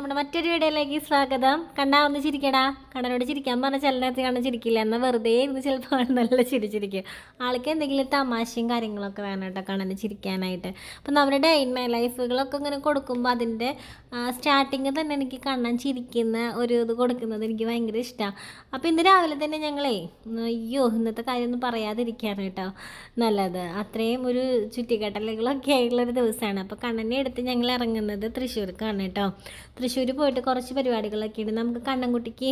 നമ്മുടെ മറ്റൊരു വീഡിയോയിലേക്ക് സ്വാഗതം. കണ്ടാ ഒന്ന് ചിരിക്കടാ. കണ്ണനോട് ചിരിക്കാൻ പറഞ്ഞ ചിലനകത്ത് കണ്ണ ചിരിക്കില്ല. എന്നാൽ വെറുതെ ഇരുന്ന് ചിലപ്പോൾ നല്ല ചിരിച്ചിരിക്കും. ആൾക്ക് എന്തെങ്കിലും തമാശയും കാര്യങ്ങളൊക്കെ വേണം കേട്ടോ കണ്ണന് ചിരിക്കാനായിട്ട്. അപ്പം നമ്മുടെ ഡേ ഇൻ മൈ ലൈഫുകളൊക്കെ ഇങ്ങനെ കൊടുക്കുമ്പോൾ അതിന്റെ സ്റ്റാർട്ടിങ് തന്നെ എനിക്ക് കണ്ണൻ ചിരിക്കുന്ന ഒരു ഇത് കൊടുക്കുന്നത് എനിക്ക് ഭയങ്കര ഇഷ്ടമാണ് അപ്പോൾ ഇന്ന് രാവിലെ തന്നെ ഞങ്ങളേ അയ്യോ ഇന്നത്തെ കാര്യമൊന്നും പറയാതിരിക്കുകയാണ് കേട്ടോ. നല്ലത്. അത്രയും ഒരു ചുറ്റിക്കട്ടലുകളൊക്കെ ആയിട്ടുള്ളൊരു ദിവസമാണ്. അപ്പോൾ കണ്ണനെ എടുത്ത് ഞങ്ങൾ ഇറങ്ങുന്നത് തൃശ്ശൂർക്കാണ് കേട്ടോ. തൃശ്ശൂർ പോയിട്ട് കുറച്ച് പരിപാടികളൊക്കെ ഉണ്ട് നമുക്ക് കണ്ണൻകുട്ടിക്ക്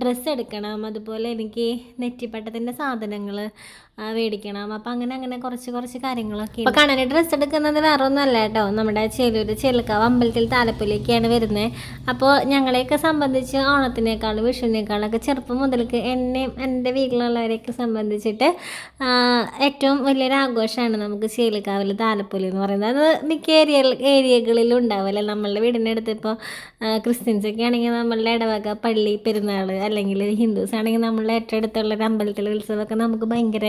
ഡ്രസ്സ് എടുക്കണം അതുപോലെ എനിക്ക് നെറ്റിപ്പട്ടത്തിന്റെ സാധനങ്ങൾ മേടിക്കണം. അപ്പം അങ്ങനെ അങ്ങനെ കുറച്ച് കുറച്ച് കാര്യങ്ങളൊക്കെ അപ്പോൾ കണ്ണന് ഡ്രസ്സ് എടുക്കുന്നത് വേറെ ഒന്നുമല്ല കേട്ടോ. നമ്മുടെ ചേലൂർ ചെലുക്കാവ് അമ്പലത്തിൽ താലപ്പൊലിയൊക്കെയാണ് വരുന്നത് അപ്പോൾ ഞങ്ങളെയൊക്കെ സംബന്ധിച്ച് ഓണത്തിനേക്കാളും വിഷുവിനേക്കാളൊക്കെ ചെറുപ്പം മുതൽക്ക് എന്നെയും എന്റെ വീട്ടിലുള്ളവരെയൊക്കെ സംബന്ധിച്ചിട്ട് ഏറ്റവും വലിയൊരു ആഘോഷമാണ് നമുക്ക് ചേലക്കാവിൽ താലപ്പൊലി എന്ന് പറയുന്നത്. അത് മിക്ക ഏരിയ ഏരിയകളിലും ഉണ്ടാവില്ല നമ്മളുടെ വീടിന്റെ അടുത്ത് ഇപ്പോൾ ക്രിസ്ത്യൻസൊക്കെ ആണെങ്കിൽ നമ്മളുടെ ഇടവക പള്ളി പെരുന്നാൾ അല്ലെങ്കിൽ ഹിന്ദുസ് ആണെങ്കിൽ നമ്മളുടെ ഏറ്റവും അടുത്തുള്ള ഒരു അമ്പലത്തിലെ ഉത്സവമൊക്കെ നമുക്ക് ഭയങ്കര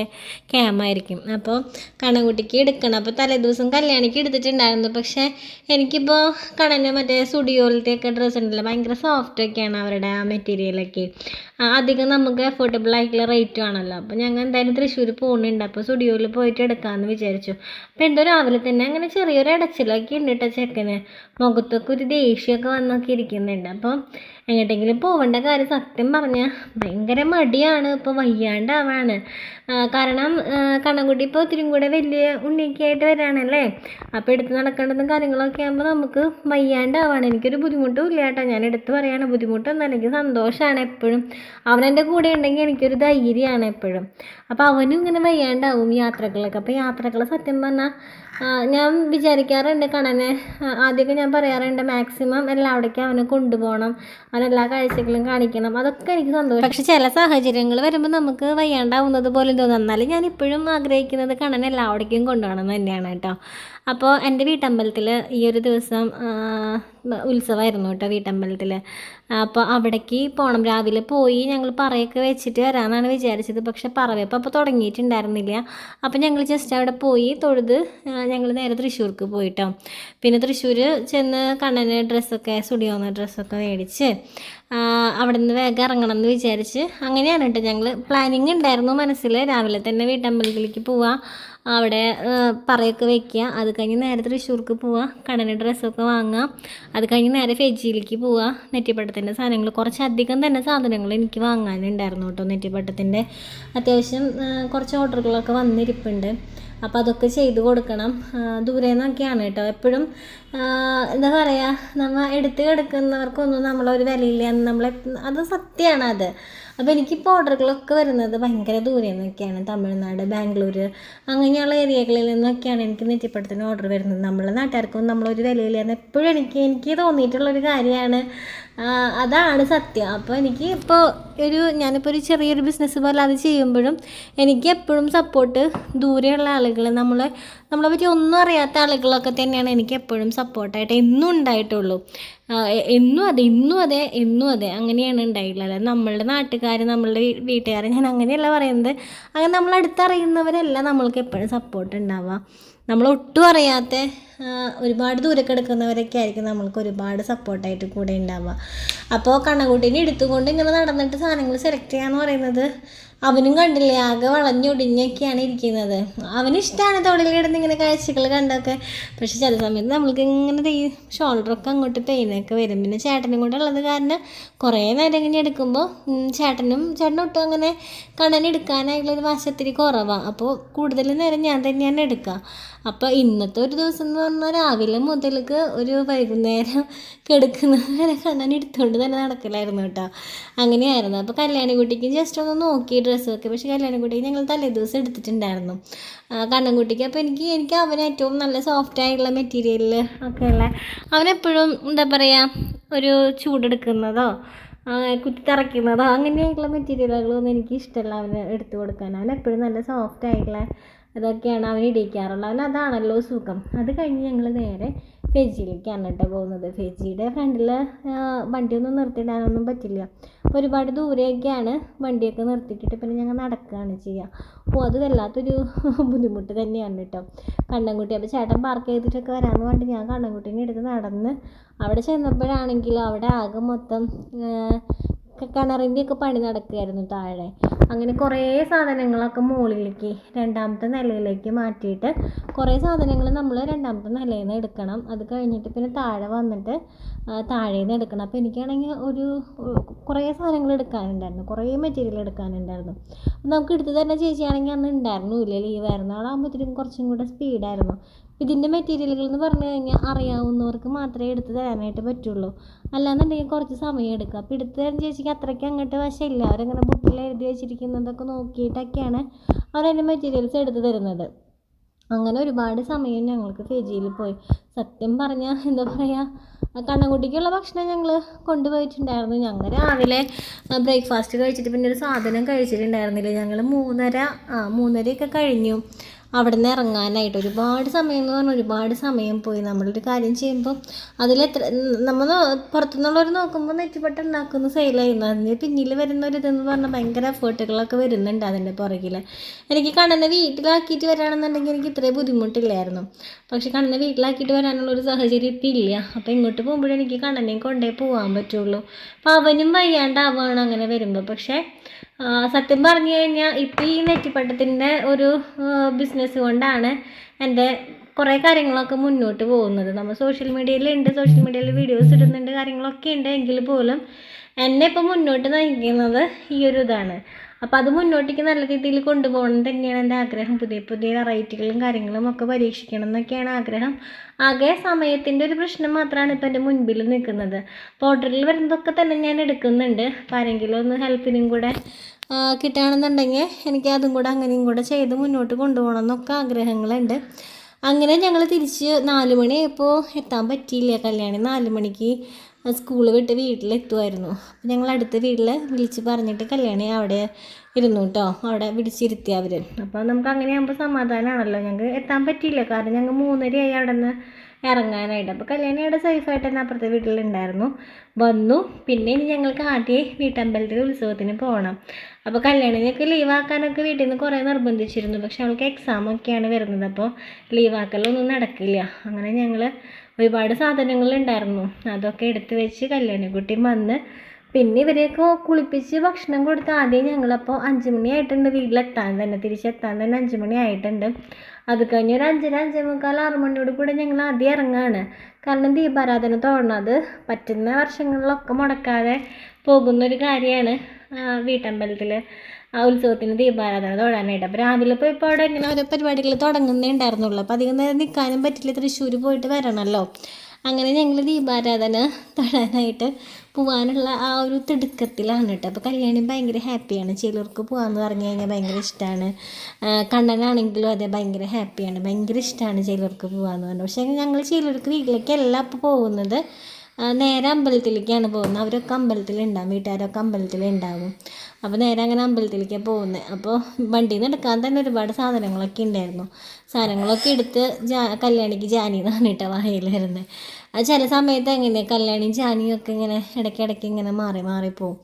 ക്യാമായിരിക്കും. അപ്പോൾ കണകുട്ടിക്ക് എടുക്കണം. അപ്പോൾ തലേദിവസം കല്യാണിക്ക് എടുത്തിട്ടുണ്ടായിരുന്നു. പക്ഷേ എനിക്കിപ്പോൾ കണന് മറ്റേ സ്റ്റുഡിയോയിലത്തെ ഒക്കെ ഡ്രസ്സ് ഉണ്ടല്ലോ ഭയങ്കര സോഫ്റ്റ് ഒക്കെയാണ് അവരുടെ ആ മെറ്റീരിയലൊക്കെ അധികം നമുക്ക് അഫോർഡബിൾ ആയിട്ടുള്ള റേറ്റും ആണല്ലോ. അപ്പോൾ ഞങ്ങൾ എന്തായാലും തൃശ്ശൂർ പോകുന്നുണ്ട് അപ്പോൾ സ്റ്റുഡിയോയിൽ പോയിട്ട് എടുക്കാമെന്ന് വിചാരിച്ചു. അപ്പോൾ എന്തോ രാവിലെ തന്നെ അങ്ങനെ ചെറിയൊരു അടച്ചിലൊക്കെ ഉണ്ട് കേട്ടോ ചെക്കന്. മുഖത്തൊക്കെ ഒരു ദേഷ്യമൊക്കെ വന്നൊക്കെ ഇരിക്കുന്നുണ്ട്. അപ്പോൾ എങ്ങോട്ടെങ്കിലും പോവേണ്ട കാര്യം സത്യം പറഞ്ഞാൽ ഭയങ്കര മടിയാണ് ഇപ്പോൾ വയ്യാണ്ടാവാണ്. കാരണം കണ്ണൻകുട്ടി ഇപ്പോൾ ഒത്തിരി കൂടെ വലിയ ഉണ്ണിയൊക്കെ ആയിട്ട് വരാണല്ലേ? അപ്പോൾ എടുത്ത് നടക്കേണ്ടതും കാര്യങ്ങളൊക്കെ ആകുമ്പോൾ നമുക്ക് വയ്യാണ്ടാവാണ്. എനിക്കൊരു ബുദ്ധിമുട്ടും ഇല്ല കേട്ടോ. ഞാൻ എടുത്ത് പറയാണ് ബുദ്ധിമുട്ടൊന്നും എനിക്ക് സന്തോഷമാണ് എപ്പോഴും. അവനെന്റെ കൂടെ ഉണ്ടെങ്കിൽ എനിക്കൊരു ധൈര്യമാണ് എപ്പോഴും. അപ്പോൾ അവനും ഇങ്ങനെ വയ്യാണ്ടാവും യാത്രകളൊക്കെ. അപ്പോൾ യാത്രകൾ സത്യം പറഞ്ഞാൽ ഞാൻ വിചാരിക്കാറുണ്ട് കണനെ ആദ്യമൊക്കെ ഞാൻ പറയാറുണ്ട് മാക്സിമം എല്ലാവിടേക്കും അവനെ കൊണ്ടുപോകണം അവൻ എല്ലാ കാഴ്ചകളും കാണിക്കണം. അതൊക്കെ എനിക്ക് സന്തോഷം. പക്ഷെ ചില സാഹചര്യങ്ങൾ വരുമ്പോൾ നമുക്ക് വയ്യാണ്ടാവുന്നത് പോലെ തോന്നുന്നു എന്നാലും ഞാൻ ഇപ്പോഴും ആഗ്രഹിക്കുന്നത് കണനെ എല്ലാവിടേക്കും കൊണ്ടുപോകണം തന്നെയാണ് കേട്ടോ. അപ്പോൾ എന്റെ വീട്ടമ്പലത്തിൽ ഈ ഒരു ദിവസം ഉത്സവമായിരുന്നു കേട്ടോ വീട്ടമ്പലത്തിൽ അപ്പോൾ അവിടേക്ക് പോകണം രാവിലെ പോയി ഞങ്ങൾ പറയൊക്കെ വെച്ചിട്ട് വരാമെന്നാണ് വിചാരിച്ചത്. പക്ഷേ പറവയപ്പം അപ്പോൾ തുടങ്ങിയിട്ടുണ്ടായിരുന്നില്ല. അപ്പോൾ ഞങ്ങൾ ജസ്റ്റ് അവിടെ പോയി തൊഴുത് ഞങ്ങൾ നേരെ തൃശ്ശൂർക്ക് പോയിട്ടോ. പിന്നെ തൃശ്ശൂർ ചെന്ന് കണ്ണന് ഡ്രസ്സൊക്കെ സ്റ്റുഡിയോന്ന് ഡ്രസ്സൊക്കെ മേടിച്ച് അവിടെ നിന്ന് വേഗം ഇറങ്ങണം എന്ന് വിചാരിച്ച് അങ്ങനെയാണ് കേട്ടോ ഞങ്ങൾ പ്ലാനിങ് ഉണ്ടായിരുന്നു മനസ്സിൽ രാവിലെ തന്നെ വീട്ടമ്പലത്തിലേക്ക് പോവാം. അവിടെ പറയൊക്കെ വെക്കുക. അത് കഴിഞ്ഞ് നേരെ തൃശ്ശൂർക്ക് പോവുക കടന ഡ്രസ്സൊക്കെ വാങ്ങുക അത് കഴിഞ്ഞ് നേരെ ഫെജിയിലേക്ക് പോവുക നെറ്റിപ്പട്ടത്തിന്റെ സാധനങ്ങൾ. കുറച്ചധികം തന്നെ സാധനങ്ങൾ എനിക്ക് വാങ്ങാനുണ്ടായിരുന്നു കേട്ടോ നെറ്റിപ്പട്ടത്തിന്റെ. അത്യാവശ്യം കുറച്ച് ഓർഡറുകളൊക്കെ വന്നിരിപ്പുണ്ട്. അപ്പോൾ അതൊക്കെ ചെയ്ത് കൊടുക്കണം. ദൂരെ നിന്നൊക്കെയാണ് കേട്ടോ. എപ്പോഴും എന്താ പറയുക നമ്മൾ എടുത്ത് കിടക്കുന്നവർക്കൊന്നും നമ്മളൊരു വിലയില്ല നമ്മൾ അത് സത്യമാണ് അത്. അപ്പോൾ എനിക്കിപ്പോൾ ഓർഡറുകളൊക്കെ വരുന്നത് ഭയങ്കര ദൂരെ നിന്നൊക്കെയാണ് തമിഴ്നാട് ബാംഗ്ലൂർ അങ്ങനെയുള്ള ഏരിയകളിൽ നിന്നൊക്കെയാണ് എനിക്ക് നെറ്റിപ്പടത്തിന് ഓർഡർ വരുന്നത്. നമ്മളെ നാട്ടുകാർക്കൊന്നും നമ്മളൊരു വിലയില്ല എന്ന് എപ്പോഴും എനിക്ക് എനിക്ക് തോന്നിയിട്ടുള്ളൊരു കാര്യമാണ്. അതാണ് സത്യം. അപ്പോൾ എനിക്ക് ഇപ്പോൾ ഒരു ഞാനിപ്പോൾ ഒരു ചെറിയൊരു ബിസിനസ് പോലെ അത് ചെയ്യുമ്പോഴും എനിക്ക് എപ്പോഴും സപ്പോർട്ട് ദൂരെയുള്ള ആളുകൾ നമ്മളെ നമ്മളെ പറ്റി ഒന്നും അറിയാത്ത ആളുകളൊക്കെ തന്നെയാണ് എനിക്ക് എപ്പോഴും സപ്പോർട്ടായിട്ട് എന്നും ഉണ്ടായിട്ടുള്ളൂ. എന്നും അതെ ഇന്നും അതെ എന്നും അതെ അങ്ങനെയാണ് ഉണ്ടായിട്ടുള്ളത്. നമ്മളുടെ നാട്ടുകാർ നമ്മളുടെ വീട്ടുകാർ ഞാൻ അങ്ങനെയല്ല പറയുന്നത്. അങ്ങനെ നമ്മൾ അടുത്തറിയുന്നവരല്ല നമ്മൾക്ക് എപ്പോഴും സപ്പോർട്ട് ഉണ്ടാവുക. നമ്മൾ ഒട്ടും അറിയാത്ത ഒരുപാട് ദൂരെ കിടക്കുന്നവരൊക്കെ ആയിരിക്കും നമ്മൾക്ക് ഒരുപാട് സപ്പോർട്ടായിട്ട് കൂടെ ഉണ്ടാവുക അപ്പോൾ കണ്ണകുട്ടീനെ എടുത്തുകൊണ്ട് ഇങ്ങനെ നടന്നിട്ട് സാധനങ്ങൾ സെലക്ട് ചെയ്യാന്ന് പറയുന്നത് അവനും കണ്ടില്ലേ ആകെ വളഞ്ഞൊടിഞ്ഞൊക്കെയാണ് ഇരിക്കുന്നത്. അവന് ഇഷ്ടമാണ് കിടന്ന് ഇങ്ങനെ കാഴ്ചകൾ കണ്ടൊക്കെ. പക്ഷെ ചില സമയത്ത് നമ്മൾക്ക് ഇങ്ങനെ ഈ ഷോൾഡറൊക്കെ അങ്ങോട്ട് പെയിനൊക്കെ വരും. പിന്നെ ചേട്ടനും കൂടെ ഉള്ളത് കാരണം കുറേ നേരം ഇങ്ങനെ എടുക്കുമ്പോൾ ചേട്ടനും ചേട്ടനും ഒട്ടും അങ്ങനെ കണ്ണൻ എടുക്കാനായിട്ടുള്ളൊരു വശത്തിരി കുറവാണ് അപ്പോൾ കൂടുതൽ നേരം ഞാൻ തന്നെയാണ് എടുക്കുക അപ്പോൾ ഇന്നത്തെ ഒരു ദിവസം എന്ന് പറഞ്ഞാൽ രാവിലെ മുതൽക്ക് ഒരു വൈകുന്നേരം കിടക്കുന്നത് വരെ കണ്ണൻ എടുത്തുകൊണ്ട് തന്നെ നടക്കലായിരുന്നു കേട്ടോ. അങ്ങനെയായിരുന്നു. അപ്പോൾ കല്യാണിക്കുട്ടിക്ക് ജസ്റ്റ് ഒന്ന് നോക്കി ഡ്രസ്സൊക്കെ പക്ഷേ കല്യാണിക്കുട്ടിക്ക് ഞങ്ങൾ തലേദിവസം എടുത്തിട്ടുണ്ടായിരുന്നു. കണ്ണൻകുട്ടിക്ക് അപ്പോൾ എനിക്ക് എനിക്ക് അവന് ഏറ്റവും നല്ല സോഫ്റ്റ് ആയിട്ടുള്ള മെറ്റീരിയലിൽ ഒക്കെയുള്ള അവനെപ്പോഴും എന്താ പറയുക ഒരു ചൂടെടുക്കുന്നതോ കുത്തിത്തറയ്ക്കുന്നതോ അങ്ങനെയായിട്ടുള്ള മെറ്റീരിയലുകളൊന്നും എനിക്ക് ഇഷ്ടമല്ല അവന് എടുത്തു കൊടുക്കാൻ. അവൻ എപ്പോഴും നല്ല സോഫ്റ്റ് ആയിട്ടുള്ള ഇതൊക്കെയാണ് അവൻ ഇടിക്കാറുള്ളത്. അവൻ അതാണല്ലോ സുഖം. അത് കഴിഞ്ഞ് ഞങ്ങൾ നേരെ ഫെജിയിലേക്കാണ് കേട്ടോ പോകുന്നത്. ഫെജിയുടെ ഫ്രണ്ടിൽ വണ്ടിയൊന്നും നിർത്തിയിടാനൊന്നും പറ്റില്ല. അപ്പോൾ ഒരുപാട് ദൂരെയൊക്കെയാണ് വണ്ടിയൊക്കെ നിർത്തിയിട്ടിട്ട് പിന്നെ ഞങ്ങൾ നടക്കുകയാണ് ചെയ്യുക അപ്പോൾ അത് വല്ലാത്തൊരു ബുദ്ധിമുട്ട് തന്നെയാണ് കേട്ടോ. കണ്ണൻകുട്ടി അപ്പോൾ ചേട്ടൻ പാർക്ക് ചെയ്തിട്ടൊക്കെ വരാമെന്ന് പറഞ്ഞിട്ട് ഞാൻ കണ്ണൻകുട്ടീനെ എടുത്ത് നടന്ന് അവിടെ ചെന്നപ്പോഴാണെങ്കിൽ അവിടെ ആകെ മൊത്തം കിണറിന്റെ ഒക്കെ പണി നടക്കുകയായിരുന്നു താഴെ. അങ്ങനെ കുറേ സാധനങ്ങളൊക്കെ മുകളിലേക്ക് രണ്ടാമത്തെ നിലയിലേക്ക് മാറ്റിയിട്ട് കുറേ സാധനങ്ങൾ നമ്മൾ രണ്ടാമത്തെ നിലയിൽ നിന്ന് എടുക്കണം. അത് കഴിഞ്ഞിട്ട് പിന്നെ താഴെ വന്നിട്ട് താഴെ നിന്ന് എടുക്കണം. അപ്പോൾ എനിക്കാണെങ്കിൽ ഒരു കുറേ സാധനങ്ങൾ എടുക്കാനുണ്ടായിരുന്നു. കുറേ മെറ്റീരിയൽ എടുക്കാനുണ്ടായിരുന്നു. നമുക്ക് എടുത്ത് തന്നെ ചേച്ചിയാണെങ്കിൽ അന്ന് ഉണ്ടായിരുന്നു ഇല്ല ലീവായിരുന്നു ആളാകുമ്പോഴത്തേക്കും കുറച്ചും കൂടെ സ്പീഡായിരുന്നു ഇതിന്റെ മെറ്റീരിയലുകൾ എന്ന് പറഞ്ഞു കഴിഞ്ഞാൽ അറിയാവുന്നവർക്ക് മാത്രമേ എടുത്ത് തരാനായിട്ട് പറ്റുള്ളൂ. അല്ലാന്നുണ്ടെങ്കിൽ കുറച്ച് സമയം എടുക്കുക അപ്പോൾ എടുത്ത് തരാൻ ചേച്ചിക്ക് അത്രയ്ക്ക് അങ്ങോട്ട് വശമില്ല അവരങ്ങനെ ബുക്കിൽ എഴുതി വെച്ചിരിക്കുന്നതൊക്കെ നോക്കിയിട്ടൊക്കെയാണ് അവരതിന്റെ മെറ്റീരിയൽസ് എടുത്ത് തരുന്നത്. അങ്ങനെ ഒരുപാട് സമയം ഞങ്ങൾക്ക് ഫെജിയിൽ പോയി. സത്യം പറഞ്ഞാൽ എന്താ പറയുക കണ്ണൻകുട്ടിക്കുള്ള ഭക്ഷണം ഞങ്ങൾ കൊണ്ടുപോയിട്ടുണ്ടായിരുന്നു. ഞങ്ങൾ രാവിലെ ബ്രേക്ക്ഫാസ്റ്റ് കഴിച്ചിട്ട് പിന്നെ ഒരു സാധനം കഴിച്ചിട്ടുണ്ടായിരുന്നില്ല. ഞങ്ങൾ മൂന്നര ആ മൂന്നരയൊക്കെ കഴിഞ്ഞു. അവിടെ നിന്ന് ഇറങ്ങാനായിട്ട് ഒരുപാട് സമയം എന്ന് പറഞ്ഞാൽ ഒരുപാട് സമയം പോയി. നമ്മളൊരു കാര്യം ചെയ്യുമ്പോൾ അതിലെത്ര നമ്മൾ പുറത്തുനിന്നുള്ളവർ നോക്കുമ്പോൾ നെറ്റിപ്പട്ട ഉണ്ടാക്കുന്ന സെയിലായിരുന്നു. അതിന് പിന്നിൽ വരുന്ന ഒരു ഇതെന്ന് പറഞ്ഞാൽ ഭയങ്കര എഫേർട്ടുകളൊക്കെ വരുന്നുണ്ട് അതിന്റെ പുറകിൽ എനിക്ക് കണ്ണനെ വീട്ടിലാക്കിയിട്ട് വരാണെന്നുണ്ടെങ്കിൽ എനിക്ക് ഇത്രയും ബുദ്ധിമുട്ടില്ലായിരുന്നു. പക്ഷേ കണ്ണനെ വീട്ടിലാക്കിയിട്ട് വരാനുള്ള ഒരു സാഹചര്യം ഇപ്പം ഇല്ല. അപ്പോൾ ഇങ്ങോട്ട് പോകുമ്പോഴേ എനിക്ക് കണ്ണനെയും കൊണ്ടേ പോകാൻ പറ്റുള്ളൂ. അപ്പോൾ അവനും വയ്യാണ്ടാവുകയാണ് അങ്ങനെ വരുമ്പോൾ പക്ഷേ സത്യം പറഞ്ഞു കഴിഞ്ഞാൽ ഇപ്പം ഈ നെറ്റിപ്പട്ടത്തിന്റെ ഒരു ബിസിനസ് കൊണ്ടാണ് എന്റെ കുറേ കാര്യങ്ങളൊക്കെ മുന്നോട്ട് പോകുന്നത്. നമ്മൾ സോഷ്യൽ മീഡിയയിലുണ്ട് സോഷ്യൽ മീഡിയയിൽ വീഡിയോസ് ഇടുന്നുണ്ട് കാര്യങ്ങളൊക്കെ ഉണ്ട്. എങ്കിൽ പോലും എന്നെ ഇപ്പം മുന്നോട്ട് നയിക്കുന്നത് ഈ ഒരു ഇതാണ്. അപ്പോൾ അത് മുന്നോട്ടേക്ക് നല്ല രീതിയിൽ കൊണ്ടുപോകണം തന്നെയാണ് എന്റെ ആഗ്രഹം. പുതിയ പുതിയ വെറൈറ്റികളും കാര്യങ്ങളും ഒക്കെ പരീക്ഷിക്കണം എന്നൊക്കെയാണ് ആഗ്രഹം. ആകെ സമയത്തിന്റെ ഒരു പ്രശ്നം മാത്രമാണ് ഇപ്പം എന്റെ മുൻപിൽ നിൽക്കുന്നത്. അപ്പോൾ ഓർഡറിൽ വരുന്നതൊക്കെ തന്നെ ഞാൻ എടുക്കുന്നുണ്ട്. അപ്പോൾ ആരെങ്കിലും ഒന്ന് ഹെൽപ്പിനും കൂടെ കിട്ടുകയാണെന്നുണ്ടെങ്കിൽ എനിക്ക് അതും കൂടെ അങ്ങനെയും കൂടെ ചെയ്ത് മുന്നോട്ട് കൊണ്ടുപോകണം എന്നൊക്കെ ആഗ്രഹങ്ങളുണ്ട്. അങ്ങനെ ഞങ്ങൾ തിരിച്ച് നാല് മണിയായപ്പോൾ എത്താൻ പറ്റിയില്ല. കല്യാണി നാല് മണിക്ക് സ്കൂൾ വിട്ട് വീട്ടിലെത്തുമായിരുന്നു അപ്പം ഞങ്ങൾ അടുത്ത വീട്ടിൽ വിളിച്ച് പറഞ്ഞിട്ട് കല്യാണി അവിടെ ഇരുന്നു കേട്ടോ അവിടെ വിളിച്ചിരുത്തി അവർ അപ്പോൾ നമുക്ക് അങ്ങനെ ആകുമ്പോൾ സമാധാനമാണല്ലോ ഞങ്ങൾക്ക് എത്താൻ പറ്റിയില്ല. കാരണം ഞങ്ങൾ മൂന്നരയായി അവിടെ നിന്ന് ഇറങ്ങാനായിട്ട്. അപ്പോൾ കല്യാണി അവിടെ സേഫായിട്ട് തന്നെ അപ്പുറത്തെ വീട്ടിലുണ്ടായിരുന്നു. വന്നു. പിന്നെ ഇനി ഞങ്ങൾക്ക് ആദ്യം വീട്ടമ്പലത്തിൽ ഉത്സവത്തിന് പോകണം അപ്പോൾ കല്യാണിനെയൊക്കെ ലീവാക്കാനൊക്കെ വീട്ടിൽ നിന്ന് കുറേ നിർബന്ധിച്ചിരുന്നു. പക്ഷെ അവൾക്ക് എക്സാമൊക്കെയാണ് വരുന്നത്. അപ്പോൾ ലീവാക്കലൊന്നും നടക്കില്ല. അങ്ങനെ ഞങ്ങൾ ഒരുപാട് സാധനങ്ങളുണ്ടായിരുന്നു. അതൊക്കെ എടുത്തു വെച്ച് കല്യാണിക്കുട്ടിയും വന്ന് പിന്നെ ഇവരെയൊക്കെ കുളിപ്പിച്ച് ഭക്ഷണം കൊടുത്ത് ആദ്യം ഞങ്ങളപ്പോൾ അഞ്ച് മണിയായിട്ടുണ്ട് വീട്ടിലെത്താൻ തന്നെ. തിരിച്ചെത്താൻ തന്നെ അഞ്ച് മണി ആയിട്ടുണ്ട്. അത് കഴിഞ്ഞ് ഒരു അഞ്ചര അഞ്ചേ മുക്കാൽ ആറ് മണിയോട് കൂടെ ഞങ്ങൾ ആദ്യം ഇറങ്ങാണ്. കാരണം ദീപാരാധന തോന്നുന്നത് പറ്റുന്ന വർഷങ്ങളിലൊക്കെ മുടക്കാതെ പോകുന്നൊരു കാര്യമാണ് വീട്ടമ്പലത്തിൽ ആ ഉത്സവത്തിന് ദീപാരാധന തൊഴാനായിട്ട്. അപ്പോൾ രാവിലെ പോയി ഇപ്പോൾ അവിടെ ഇങ്ങനെ ഓരോ പരിപാടികൾ തുടങ്ങുന്നേ ഉണ്ടായിരുന്നുള്ളൂ. അപ്പോൾ അധികം നേരം നിൽക്കാനും പറ്റില്ല. തൃശ്ശൂർ പോയിട്ട് വരണമല്ലോ അങ്ങനെ ഞങ്ങൾ ദീപാരാധന തൊഴാനായിട്ട് പോകാനുള്ള ആ ഒരു തിടുക്കത്തിലാണ് കേട്ടോ അപ്പോൾ കല്യാണി ഭയങ്കര ഹാപ്പിയാണ്. ചിലർക്ക് പോകാമെന്ന് പറഞ്ഞു കഴിഞ്ഞാൽ ഭയങ്കര ഇഷ്ടമാണ് കണ്ണനാണെങ്കിലും അതെ ഭയങ്കര ഹാപ്പിയാണ്. ഭയങ്കര ഇഷ്ടമാണ് ചിലർക്ക് പോകാമെന്ന് പറഞ്ഞു. പക്ഷേ ഞങ്ങൾ ചിലർക്ക് വീട്ടിലേക്കല്ല അപ്പോൾ പോകുന്നത്. നേരെ അമ്പലത്തിലേക്കാണ് പോകുന്നത്. അവരൊക്കെ അമ്പലത്തിലുണ്ടാവും. വീട്ടുകാരൊക്കെ അമ്പലത്തിലുണ്ടാവും. അപ്പോൾ നേരെ അങ്ങനെ അമ്പലത്തിലേക്കാണ് പോകുന്നത്. അപ്പോൾ വണ്ടിയിൽ നിന്ന് എടുക്കാൻ തന്നെ ഒരുപാട് സാധനങ്ങളൊക്കെ ഉണ്ടായിരുന്നു. സാധനങ്ങളൊക്കെ എടുത്ത് ജാ കല്യാണിക്ക് ജാനി എന്നാണ് കേട്ടോ വരുന്നത്. അത് ചില സമയത്ത് എങ്ങനെയാണ് കല്യാണിയും ജാനിയും ഒക്കെ ഇങ്ങനെ ഇടയ്ക്കിടയ്ക്ക് ഇങ്ങനെ മാറി മാറി പോകും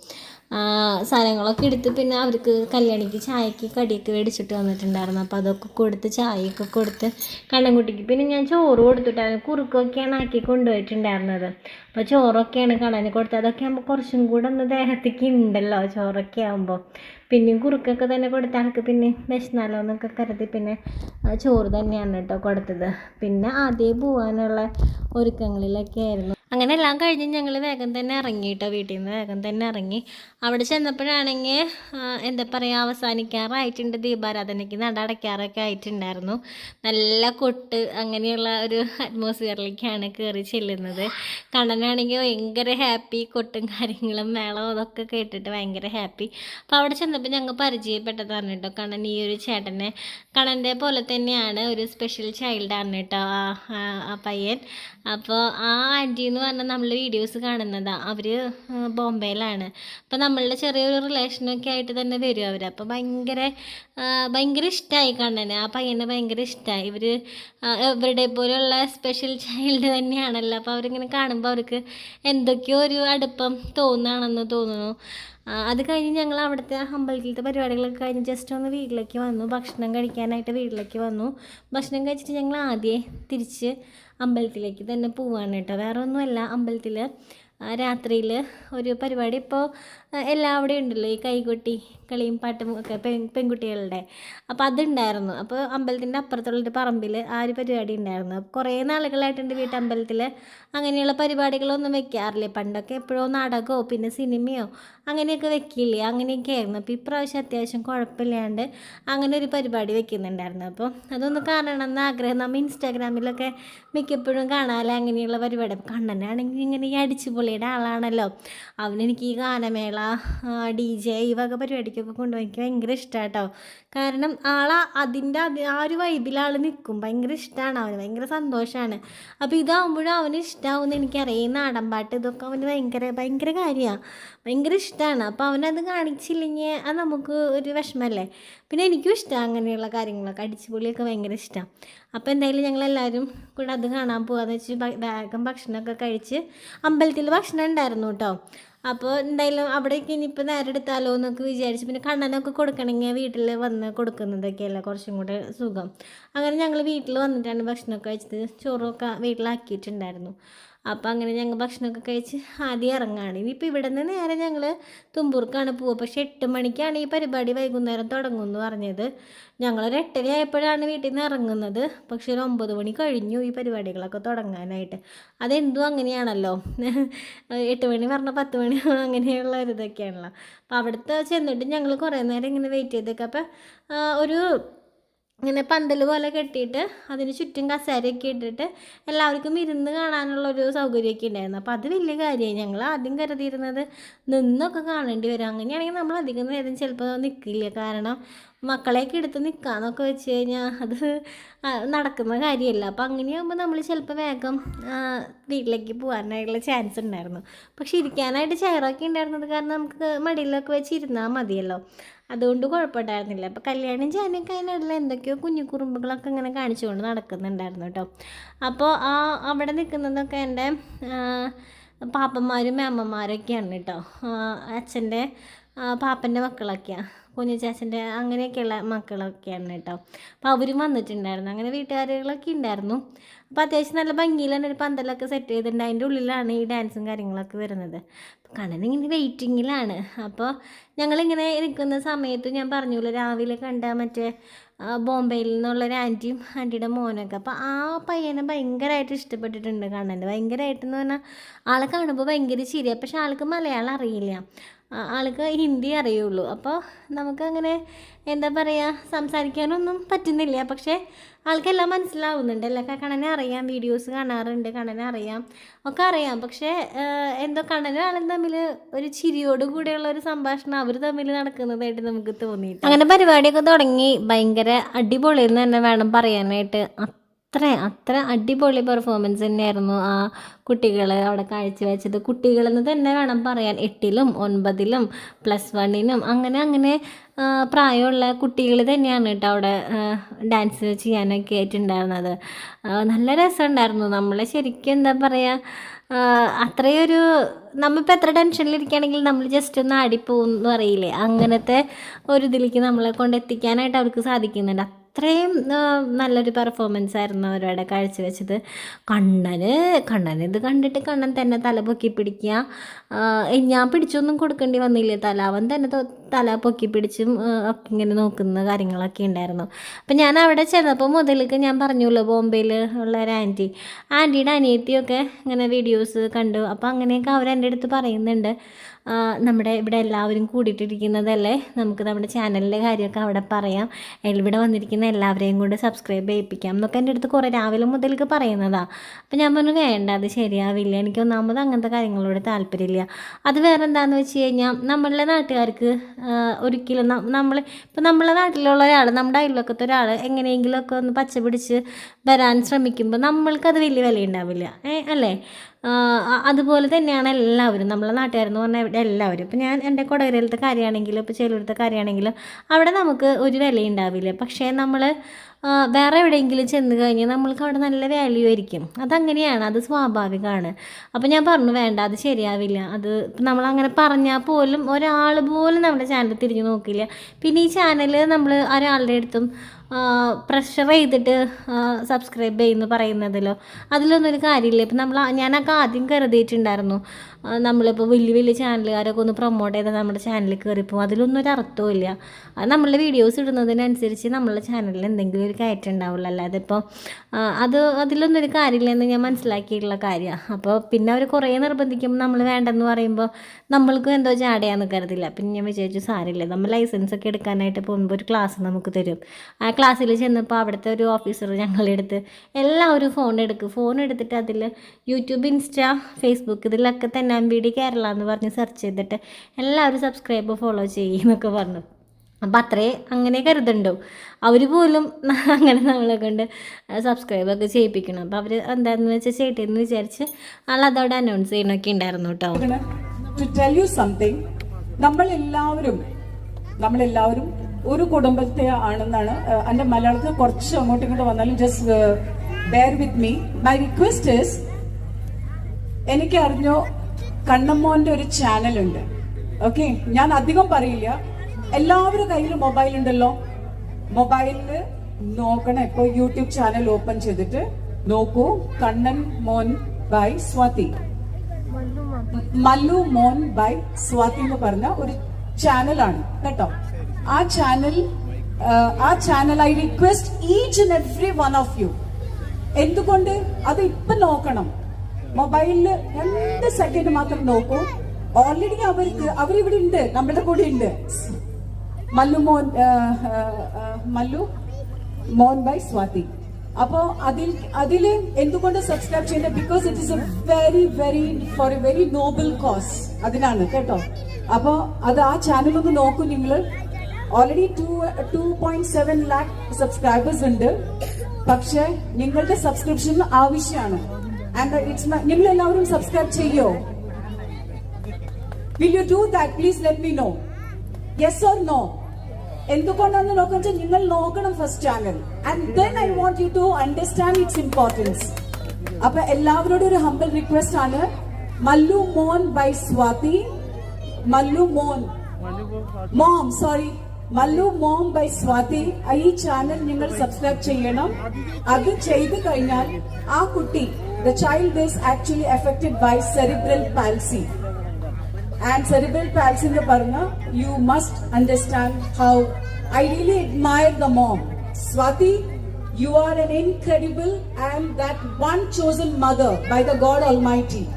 സാധനങ്ങളൊക്കെ എടുത്ത് പിന്നെ അവർക്ക് കല്യാണിക്ക് ചായക്ക് കടിയൊക്കെ മേടിച്ചിട്ട് വന്നിട്ടുണ്ടായിരുന്നു. അപ്പോൾ അതൊക്കെ കൊടുത്ത് ചായയൊക്കെ കൊടുത്ത് കണ്ണൻകുട്ടിക്ക് പിന്നെ ഞാൻ ചോറ് കൊടുത്തിട്ടായിരുന്നു. കുറുക്കൊക്കെയാണ് ആക്കി കൊണ്ടുപോയിട്ടുണ്ടായിരുന്നത്. അപ്പോൾ ചോറൊക്കെയാണ് കണ്ണന് കൊടുത്തത്. അതൊക്കെ ആകുമ്പോൾ കുറച്ചും കൂടെ ഒന്ന് ദേഹത്തേക്ക് ഉണ്ടല്ലോ ചോറൊക്കെ ആകുമ്പോൾ പിന്നെയും കുറുക്കൊക്കെ തന്നെ കൊടുത്ത ആൾക്ക് പിന്നെ വിശന്നാലോ എന്നൊക്കെ കരുതി പിന്നെ ചോറ് തന്നെയാണ് കേട്ടോ കൊടുത്തത്. പിന്നെ ആദ്യം പോകാനുള്ള ഒരുക്കങ്ങളിലൊക്കെ ആയിരുന്നു. അങ്ങനെ എല്ലാം കഴിഞ്ഞ് ഞങ്ങൾ വേഗം തന്നെ ഇറങ്ങി കേട്ടോ വീട്ടിൽ നിന്ന് വേഗം തന്നെ ഇറങ്ങി. അവിടെ ചെന്നപ്പോഴാണെങ്കിൽ എന്താ പറയുക അവസാനിക്കാറായിട്ടുണ്ട് ദീപാരാധനയ്ക്ക്. നട അടയ്ക്കാറൊക്കെ ആയിട്ടുണ്ടായിരുന്നു. നല്ല കൊട്ട് അങ്ങനെയുള്ള ഒരു അറ്റ്മോസ്ഫിയറിലേക്കാണ് കയറി ചെല്ലുന്നത്. കണ്ണനാണെങ്കിൽ ഭയങ്കര ഹാപ്പി കൊട്ടും കാര്യങ്ങളും മേളവും അതൊക്കെ കേട്ടിട്ട് ഭയങ്കര ഹാപ്പി അപ്പോൾ അവിടെ ചെന്നപ്പോൾ ഞങ്ങൾ പരിചയപ്പെട്ടതാണ് കേട്ടോ കണ്ണൻ. ഈ ഒരു ചേട്ടനെ. കണ്ണന്റെ പോലെ തന്നെയാണ് ഒരു സ്പെഷ്യൽ ചൈൽഡാണ് കേട്ടോ ആ പയ്യൻ. അപ്പോൾ ആ ആന്റി എന്ന് പറഞ്ഞാൽ നമ്മൾ വീഡിയോസ് കാണുന്നതാണ് അവർ ബോംബെയിലാണ്. അപ്പോൾ നമ്മളുടെ ചെറിയൊരു റിലേഷനൊക്കെ ആയിട്ട് തന്നെ വരും അവർ അപ്പോൾ ഭയങ്കര ഭയങ്കര ഇഷ്ടമായി കണ്ണന്. ആ പയ്യനെ ഭയങ്കര ഇഷ്ടമായി ഇവർ ഇവരുടെ പോലെയുള്ള സ്പെഷ്യൽ ചൈൽഡ് തന്നെയാണല്ലോ. അപ്പോൾ അവരിങ്ങനെ കാണുമ്പോൾ അവർക്ക് എന്തൊക്കെയോ ഒരു അടുപ്പം തോന്നുകയാണെന്ന് തോന്നുന്നു. അത് കഴിഞ്ഞ് ഞങ്ങൾ അവിടുത്തെ അമ്പലത്തിലത്തെ പരിപാടികളൊക്കെ കഴിഞ്ഞ് ജസ്റ്റ് ഒന്ന് വീട്ടിലേക്ക് വന്നു. ഭക്ഷണം കഴിക്കാനായിട്ട് വീട്ടിലേക്ക് വന്നു. ഭക്ഷണം കഴിച്ചിട്ട് ഞങ്ങൾ ആദ്യം തിരിച്ച് അമ്പലത്തിലേക്ക് തന്നെ പോവാണ് കേട്ടോ. വേറെ ഒന്നുമല്ല അമ്പലത്തിൽ രാത്രിയിൽ ഒരു പരിപാടി. ഇപ്പോൾ എല്ലാവിടെയും ഉണ്ടല്ലോ ഈ കൈകൊട്ടി കളിയും പാട്ടും ഒക്കെ പെൺ പെൺകുട്ടികളുടെ. അപ്പോൾ അതുണ്ടായിരുന്നു. അപ്പോൾ അമ്പലത്തിന്റെ അപ്പുറത്തുള്ളൊരു പറമ്പിൽ ആ ഒരു പരിപാടി ഉണ്ടായിരുന്നു. കുറേ നാളുകളായിട്ടുണ്ട് വീട്ടമ്പലത്തിൽ അങ്ങനെയുള്ള പരിപാടികളൊന്നും വെക്കാറില്ല. പണ്ടൊക്കെ എപ്പോഴോ നാടകമോ പിന്നെ സിനിമയോ അങ്ങനെയൊക്കെ വെക്കില്ലേ? അങ്ങനെയൊക്കെ ആയിരുന്നു. അപ്പോൾ ഇപ്രാവശ്യം അത്യാവശ്യം കുഴപ്പമില്ലാണ്ട് അങ്ങനെ ഒരു പരിപാടി വെക്കുന്നുണ്ടായിരുന്നു. അപ്പോൾ അതൊന്ന് കാണണമെന്ന് ആഗ്രഹം. നമ്മൾ ഇൻസ്റ്റാഗ്രാമിലൊക്കെ മിക്കപ്പോഴും കാണാമല്ലോ അങ്ങനെയുള്ള പരിപാടി? കണ്ണനാണെങ്കിൽ ഇങ്ങനെ ഈ അടിച്ചുപൊളിയുടെ ആളാണല്ലോ. അവനെനിക്ക് ഈ ഗാനമേള ഡി ജെ ഈ വക പരിപാടിക്കൊക്കെ കൊണ്ടുപോയി എനിക്ക് ഭയങ്കര ഇഷ്ടമാണ് കേട്ടോ കാരണം ആളാ അതിന്റെ അത് ആ ഒരു വൈബിൽ ആൾ നിൽക്കും ഭയങ്കര ഇഷ്ടമാണ് അവന് ഭയങ്കര സന്തോഷമാണ് അപ്പോൾ ഇതാകുമ്പോഴും അവന് ഇഷ്ടമാവുമെന്ന് എനിക്കറിയാം. നാടൻ പാട്ട് ഇതൊക്കെ അവന് ഭയങ്കര ഭയങ്കര കാര്യമാണ് ഭയങ്കര ഇഷ്ടമാണ് അപ്പോൾ അവനത് കാണിച്ചില്ലെങ്കിൽ അത് നമുക്ക് ഒരു വിഷമല്ലേ? പിന്നെ എനിക്കും ഇഷ്ടമാണ് അങ്ങനെയുള്ള കാര്യങ്ങളൊക്കെ. അടിച്ചുപൊളിയൊക്കെ ഭയങ്കര ഇഷ്ടമാണ് അപ്പോൾ എന്തായാലും ഞങ്ങളെല്ലാവരും കൂടെ അത് കാണാൻ പോകാന്ന് വെച്ച് വേഗം ഭക്ഷണമൊക്കെ കഴിച്ച് അമ്പലത്തിൽ ഭക്ഷണം ഉണ്ടായിരുന്നു കേട്ടോ അപ്പോൾ എന്തായാലും അവിടേക്ക് ഇനിയിപ്പോൾ നേരെ എടുത്താലോ എന്നൊക്കെ വിചാരിച്ച് പിന്നെ കണ്ണനൊക്കെ കൊടുക്കണമെങ്കിൽ വീട്ടിൽ വന്ന് കൊടുക്കുന്നതൊക്കെയല്ല കുറച്ചും കൂടെ സുഖം. അങ്ങനെ ഞങ്ങൾ വീട്ടിൽ വന്നിട്ടാണ് ഭക്ഷണമൊക്കെ കഴിച്ചത് ചോറൊക്കെ വീട്ടിലാക്കിയിട്ടുണ്ടായിരുന്നു. അപ്പോൾ അങ്ങനെ ഞങ്ങൾ ഭക്ഷണമൊക്കെ കഴിച്ച് ആദ്യം ഇറങ്ങുകയാണ് ഇനിയിപ്പോൾ ഇവിടെ നിന്ന് നേരെ ഞങ്ങൾ തുമ്പൂർക്കാണ് പോവുക. പക്ഷേ എട്ട് മണിക്കാണ് ഈ പരിപാടി വൈകുന്നേരം തുടങ്ങുമെന്ന് പറഞ്ഞത്. ഞങ്ങളൊരു എട്ടര ആയപ്പോഴാണ് വീട്ടിൽ നിന്ന് ഇറങ്ങുന്നത്. പക്ഷേ ഒരു ഒമ്പത് മണി കഴിഞ്ഞു ഈ പരിപാടികളൊക്കെ തുടങ്ങാനായിട്ട്. അതെന്തും അങ്ങനെയാണല്ലോ. എട്ട് മണി പറഞ്ഞ പത്ത് മണി അങ്ങനെയുള്ള ഒരു ഇതൊക്കെയാണല്ലോ. അപ്പോൾ അവിടുത്തെ ചെന്നിട്ട് ഞങ്ങൾ കുറേ നേരം ഇങ്ങനെ വെയിറ്റ് ചെയ്തേക്കാം. അപ്പോൾ ഒരു ഇങ്ങനെ പന്തൽ പോലെ കെട്ടിയിട്ട് അതിന് ചുറ്റും കസേരയൊക്കെ ഇട്ടിട്ട് എല്ലാവർക്കും ഇരുന്ന് കാണാനുള്ളൊരു സൗകര്യമൊക്കെ ഉണ്ടായിരുന്നു. അപ്പോൾ അത് വലിയ കാര്യമായി. ഞങ്ങൾ ആദ്യം കരുതിയിരുന്നത് നിന്നൊക്കെ കാണേണ്ടി വരും. അങ്ങനെയാണെങ്കിൽ നമ്മൾ അധികം നേരം ചിലപ്പോൾ നിൽക്കില്ല കാരണം മക്കളെയൊക്കെ എടുത്ത് നിൽക്കാന്നൊക്കെ വെച്ച് കഴിഞ്ഞാൽ അത് നടക്കുന്ന കാര്യമല്ല. അപ്പോൾ അങ്ങനെയാകുമ്പോൾ നമ്മൾ ചിലപ്പോൾ വേഗം വീട്ടിലേക്ക് പോകാനായിട്ടുള്ള ചാൻസ് ഉണ്ടായിരുന്നു. പക്ഷെ ഇരിക്കാനായിട്ട് ചെയറൊക്കെ ഉണ്ടായിരുന്നത് കാരണം നമുക്ക് മടിയിലൊക്കെ വെച്ച് ഇരുന്നാൽ മതിയല്ലോ. അതുകൊണ്ട് കുഴപ്പമുണ്ടായിരുന്നില്ല. അപ്പോൾ കല്യാണം ചെയ്യാനൊക്കെ അതിനുള്ള എന്തൊക്കെയോ കുഞ്ഞു കുറുമ്പുകളൊക്കെ ഇങ്ങനെ കാണിച്ചുകൊണ്ട് നടക്കുന്നുണ്ടായിരുന്നു കേട്ടോ. അപ്പോൾ ആ അവിടെ നിൽക്കുന്നതൊക്കെ എന്റെ പാപ്പന്മാരും അമ്മമാരൊക്കെയാണ് കേട്ടോ. അച്ഛന്റെ പാപ്പന്റെ മക്കളൊക്കെയാണ് കുഞ്ഞിച്ചാച്ചന്റെ അങ്ങനെയൊക്കെയുള്ള മക്കളൊക്കെയാണ് കേട്ടോ. അപ്പോൾ അവരും വന്നിട്ടുണ്ടായിരുന്നു. അങ്ങനെ വീട്ടുകാരികളൊക്കെ ഉണ്ടായിരുന്നു. അപ്പോൾ അത്യാവശ്യം നല്ല ഭംഗിയിൽ തന്നെ ഒരു പന്തലൊക്കെ സെറ്റ് ചെയ്തിട്ടുണ്ട്. അതിന്റെ ഉള്ളിലാണ് ഈ ഡാൻസും കാര്യങ്ങളൊക്കെ വരുന്നത്. കണ്ണനിങ്ങനെ വെയിറ്റിങ്ങിലാണ് അപ്പോൾ ഞങ്ങളിങ്ങനെ ഇരിക്കുന്ന സമയത്ത് ഞാൻ പറഞ്ഞു രാവിലെ കണ്ട മറ്റേ ബോംബെയിൽ ബോംബെയിൽ നിന്നുള്ളൊരു ആന്റിയും ആന്റിയുടെ മോനൊക്കെ. അപ്പോൾ ആ പയ്യനെ ഭയങ്കരമായിട്ട് ഇഷ്ടപ്പെട്ടിട്ടുണ്ട് കണ്ണന്റെ ഭയങ്കരമായിട്ടെന്ന് പറഞ്ഞാൽ ആളെ കാണുമ്പോൾ ഭയങ്കര ചിരിയാണ് പക്ഷെ ആൾക്ക് മലയാളം അറിയില്ല. ആൾക്ക് ഹിന്ദി അറിയുള്ളൂ. അപ്പോൾ നമുക്കങ്ങനെ എന്താ പറയുക സംസാരിക്കാനൊന്നും പറ്റുന്നില്ല. പക്ഷേ ആൾക്കെല്ലാം മനസ്സിലാവുന്നുണ്ട് എല്ലാ കണ്ണനെ അറിയാം വീഡിയോസ് കാണാറുണ്ട് കണ്ണനെ അറിയാം ഒക്കെ അറിയാം. പക്ഷേ എന്തോ കണ്ണനും ആളും തമ്മിൽ ഒരു ചിരിയോട് കൂടെയുള്ള ഒരു സംഭാഷണം അവർ തമ്മിൽ നടക്കുന്നതായിട്ട് നമുക്ക് തോന്നി അങ്ങനെ പരിപാടിയൊക്കെ തുടങ്ങി. ഭയങ്കര അടിപൊളിയെന്ന് തന്നെ വേണം പറയാനായിട്ട്. അത്ര അത്ര അടിപൊളി പെർഫോമൻസ് തന്നെയായിരുന്നു ആ കുട്ടികൾ അവിടെ കാഴ്ചവെച്ചത്. കുട്ടികളെന്ന് തന്നെ വേണം പറയാൻ. എട്ടിലും ഒൻപതിലും പ്ലസ് വണ്ണിനും അങ്ങനെ അങ്ങനെ പ്രായമുള്ള കുട്ടികൾ തന്നെയാണ് കേട്ടോ അവിടെ ഡാൻസ് ചെയ്യാനൊക്കെ ആയിട്ടുണ്ടായിരുന്നത്. നല്ല രസമുണ്ടായിരുന്നു. നമ്മളെ ശരിക്കും എന്താ പറയുക അത്രയൊരു നമ്മളിപ്പോൾ എത്ര ടെൻഷനിലിരിക്കുകയാണെങ്കിൽ നമ്മൾ ജസ്റ്റ് ഒന്ന് ആടിപ്പോകും എന്ന് പറയില്ലേ? അങ്ങനത്തെ ഒരു ഇതിലേക്ക് നമ്മളെ കൊണ്ടെത്തിക്കാനായിട്ട് അവർക്ക് സാധിക്കുന്നുണ്ട്. അത്രയും നല്ലൊരു പെർഫോമൻസ് ആയിരുന്നു അവരുടെ കാഴ്ചവെച്ചത്. കണ്ണന് കണ്ണൻ ഇത് കണ്ടിട്ട് കണ്ണൻ തന്നെ തല പൊക്കി പിടിക്കുക. ഞാൻ പിടിച്ചൊന്നും കൊടുക്കേണ്ടി വന്നില്ല തല? അവൻ തന്നെ തല പൊക്കി പിടിച്ചും ഒക്കെ ഇങ്ങനെ നോക്കുന്ന കാര്യങ്ങളൊക്കെ ഉണ്ടായിരുന്നു. അപ്പം ഞാൻ അവിടെ ചെന്നപ്പോൾ മുതലേക്ക് ഞാൻ പറഞ്ഞല്ലോ ബോംബെയിൽ ഉള്ള ഒരു ആന്റി. ആന്റിയുടെ അനിയത്തിയൊക്കെ ഇങ്ങനെ വീഡിയോസ് കണ്ടു. അപ്പോൾ അങ്ങനെയൊക്കെ അവർ എന്റെ അടുത്ത് പറയുന്നുണ്ട്. നമ്മുടെ ഇവിടെ എല്ലാവരും കൂടിയിട്ടിരിക്കുന്നതല്ലേ? നമുക്ക് നമ്മുടെ ചാനലിന്റെ കാര്യമൊക്കെ അവിടെ പറയാം. ഇവിടെ വന്നിരിക്കുന്ന എല്ലാവരെയും കൊണ്ട് സബ്സ്ക്രൈബ് ചെയ്യിപ്പിക്കാം എന്നൊക്കെ എന്റെ അടുത്ത് കുറേ രാവിലെ മുതലേക്ക് പറയുന്നതാണ് അപ്പം ഞാൻ പറഞ്ഞു വേണ്ട അത് ശരിയാവില്ല. എനിക്ക് ഒന്നാമത് അങ്ങനത്തെ കാര്യങ്ങളോട് താല്പര്യമില്ല. അത് വേറെ എന്താണെന്ന് വെച്ച് കഴിഞ്ഞാൽ നമ്മളുടെ നാട്ടുകാർക്ക് ഒരിക്കലും നമ്മൾ ഇപ്പം നമ്മളെ നാട്ടിലുള്ള ഒരാൾ നമ്മുടെ അയൽവക്കത്തെ ഒരാൾ എങ്ങനെയെങ്കിലുമൊക്കെ ഒന്ന് പച്ച പിടിച്ച് വരാൻ ശ്രമിക്കുമ്പോൾ നമ്മൾക്കത് വലിയ വില ഉണ്ടാവില്ല അല്ലേ? അതുപോലെ തന്നെയാണ് എല്ലാവരും. നമ്മളെ നാട്ടുകാരെന്ന് പറഞ്ഞാൽ ഇവിടെ എല്ലാവരും. ഇപ്പം ഞാൻ എന്റെ കൊടകരയിലത്തെ കാര്യമാണെങ്കിലും ഇപ്പോൾ ചേലൂരത്തെ കാര്യമാണെങ്കിലും അവിടെ നമുക്ക് ഒരു വിലയുണ്ടാവില്ല. പക്ഷേ നമ്മൾ വേറെ എവിടെയെങ്കിലും ചെന്ന് കഴിഞ്ഞാൽ നമ്മൾക്ക് അവിടെ നല്ല വാല്യൂ ആയിരിക്കും. അതങ്ങനെയാണ്. അത് സ്വാഭാവികമാണ്. അപ്പോൾ ഞാൻ പറഞ്ഞു വേണ്ട അത് ശരിയാവില്ല. അത് നമ്മളങ്ങനെ പറഞ്ഞാൽ പോലും ഒരാൾ പോലും നമ്മുടെ ചാനൽ തിരിഞ്ഞു നോക്കില്ല. പിന്നെ ഈ ചാനൽ നമ്മൾ ഒരാളുടെ അടുത്തും പ്രഷർ ചെയ്തിട്ട് സബ്സ്ക്രൈബ് ചെയ്യുന്നു പറയുന്നതിലോ അതിലൊന്നും ഒരു കാര്യമില്ല. ഇപ്പം നമ്മൾ ഞാനൊക്കെ ആദ്യം കരുതിയിട്ടുണ്ടായിരുന്നു നമ്മളിപ്പോൾ വലിയ വലിയ ചാനലുകാരൊക്കെ ഒന്ന് പ്രൊമോട്ട് ചെയ്താൽ നമ്മുടെ ചാനലിൽ കയറിപ്പോവും അതിലൊന്നും ഒരു അർത്ഥവും ഇല്ല. അത് നമ്മളുടെ വീഡിയോസ് ഇടുന്നതിനനുസരിച്ച് നമ്മളുടെ ചാനലിൽ എന്തെങ്കിലും ഒരു കയറ്റം ഉണ്ടാവുള്ളൂ. അല്ലാതെ ഇപ്പോൾ അത് അതിലൊന്നും ഒരു കാര്യമില്ലെന്ന് ഞാൻ മനസ്സിലാക്കിയിട്ടുള്ള കാര്യമാണ് അപ്പോൾ പിന്നെ അവർ കുറേ നിർബന്ധിക്കുമ്പോൾ നമ്മൾ വേണ്ടെന്ന് പറയുമ്പോൾ നമ്മൾക്കും എന്തോ ചാടയാന്ന് കരുതില്ല. പിന്നെ ഞാൻ വിചാരിച്ചു സാരില്ല നമ്മൾ ലൈസൻസ് ഒക്കെ എടുക്കാനായിട്ട് പോകുമ്പോൾ ഒരു ക്ലാസ് നമുക്ക് തരും. ആ ക്ലാസ്സിൽ ചെന്നപ്പോൾ അവിടുത്തെ ഒരു ഓഫീസർ ഞങ്ങളുടെ അടുത്ത് എല്ലാവരും ഫോൺ എടുക്കും. ഫോൺ എടുത്തിട്ട് അതിൽ യൂട്യൂബ് ഇൻസ്റ്റ ഫേസ്ബുക്ക് ഇതിലൊക്കെ തന്നെ എം ബി ഡി കേരള എന്ന് പറഞ്ഞ് സെർച്ച് ചെയ്തിട്ട് എല്ലാവരും സബ്സ്ക്രൈബ് ഫോളോ ചെയ്യുമെന്നൊക്കെ പറഞ്ഞു. അപ്പം അത്രേ അങ്ങനെ കരുതുണ്ടോ അവർ പോലും അങ്ങനെ നമ്മളെ കൊണ്ട് സബ്സ്ക്രൈബൊക്കെ ചെയ്യിപ്പിക്കണം. അപ്പം അവർ എന്താണെന്ന് വെച്ചാൽ ചേട്ടി എന്ന് വിചാരിച്ച് ആളതോടെ അനൗൺസ് ചെയ്യണമൊക്കെ ഉണ്ടായിരുന്നു കേട്ടോ നമ്മളെല്ലാവരും നമ്മളെല്ലാവരും ഒരു കുടുംബത്തെ ആണെന്നാണ് എന്റെ മലയാളത്തിൽ കുറച്ച് അങ്ങോട്ടും ഇങ്ങോട്ട് വന്നാലും just bear with me my request എനിക്ക് അറിഞ്ഞോ കണ്ണമ്മോന്റെ ഒരു ചാനലുണ്ട് ഓക്കെ ഞാൻ അധികം പറയില്ല. എല്ലാവരുടെ കയ്യിൽ മൊബൈൽ ഉണ്ടല്ലോ. മൊബൈലിൽ നോക്കണം. ഇപ്പൊ യൂട്യൂബ് ചാനൽ ഓപ്പൺ ചെയ്തിട്ട് നോക്കൂ. കണ്ണൻ മോൻ ബൈ സ്വാതി. മല്ലു മോൻ ബൈ സ്വാതി എന്ന് പറഞ്ഞ ഒരു ചാനലാണ് കേട്ടോ? ആ ചാനൽ ആ channel I request each and every one of you എന്തുകൊണ്ട്? അത് ഇപ്പൊ നോക്കണം. മൊബൈലിൽ രണ്ട് സെക്കൻഡ് മാത്രം നോക്കൂ. ഓൾറെഡി അവർക്ക് അവരിവിടെ ഉണ്ട് നമ്മുടെ കൂടെ ഉണ്ട്. മല്ലു മോൻ മല്ലു മോൻ ബൈ സ്വാതി. അപ്പോ അതിൽ അതിൽ എന്തുകൊണ്ട് സബ്സ്ക്രൈബ് ചെയ്യുന്നത് because it is a very very for a very noble cause അതിനാണ് കേട്ടോ. അപ്പോ അത് ആ ചാനൽ ഒന്ന് നോക്കൂ നിങ്ങൾ already two two point seven lakh subscribers ഉണ്ട്. പക്ഷെ നിങ്ങളുടെ സബ്സ്ക്രിപ്ഷൻ ആവശ്യമാണ്. ആൻഡ് ഇറ്റ്സ് നിങ്ങൾ എല്ലാവരും സബ്സ്ക്രൈബ് ചെയ്യോ? Will you do that please let me know yes or no എന്തുകൊണ്ടാന്ന് നോക്കാൻ വെച്ചാൽ നിങ്ങൾ നോക്കണം first channel and then I want you to understand its importance അപ്പൊ എല്ലാവരോടും ഒരു ഹമ്പിൾ റിക്വസ്റ്റ് ആണ്. മല്ലു മോൻ ബൈ സ്വാതി. മല്ലു മോൻ. Mom sorry Mallu mom by Swathi. ഈ ചാനൽ നിങ്ങൾ സബ്സ്ക്രൈബ് ചെയ്യണം. അത് ചെയ്തു കഴിഞ്ഞാൽ ആ കുട്ടി the child is actually affected by cerebral palsy. And cerebral palsy in the Parna, you must understand how I really admire the mom. Swati, you are an incredible and that one chosen mother by the God Almighty.